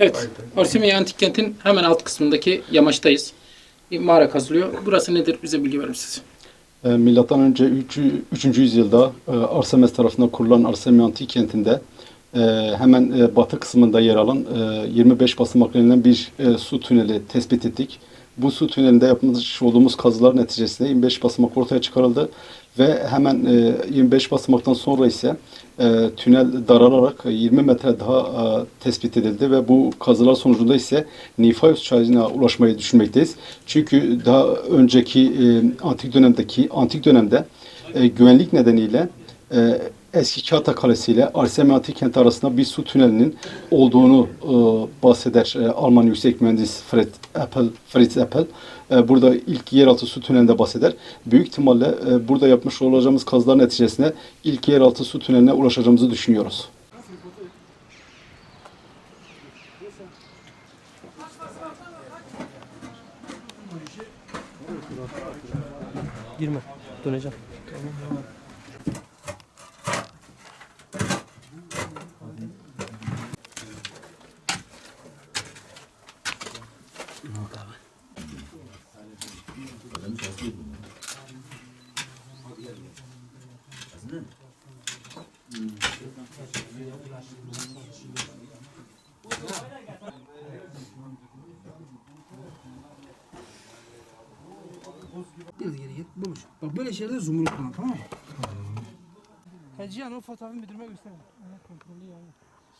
Evet, Orsimiye Antik Kent'in hemen alt kısmındaki yamaçtayız. Bir mağara kazılıyor. Burası nedir? Bize bilgi verir misiniz? E, Milattan önce 3. 3. yüzyılda e, Arsemes tarafından kurulan Arsemi Antik kentinde e, hemen e, batı kısmında yer alan e, 25 basamaklı bir e, su tüneli tespit ettik. Bu su tünelinde yapmış olduğumuz kazılar neticesinde 25 basamak ortaya çıkarıldı ve hemen e, 25 basamaktan sonra ise e, tünel daralarak 20 metre daha e, tespit edildi ve bu kazılar sonucunda ise Nifayos çayına ulaşmayı düşünmekteyiz. Çünkü daha önceki e, antik dönemdeki antik dönemde e, güvenlik nedeniyle e, eski Kağıta Kalesi ile Arsemi Antik Kenti arasında bir su tünelinin olduğunu e, bahseder e, Alman yüksek mühendis Fred Appel, Fritz Appel. E, burada ilk yeraltı su tünelinde bahseder. Büyük ihtimalle e, burada yapmış olacağımız kazılar neticesinde ilk yeraltı su tüneline ulaşacağımızı düşünüyoruz. Girme. Döneceğim. Biraz geri git. Bulmuş. Bak böyle şeylerde zoom'unu kullan tamam mı? Ha Cihan o fotoğrafı müdürüme göster. Evet kontrolü yani.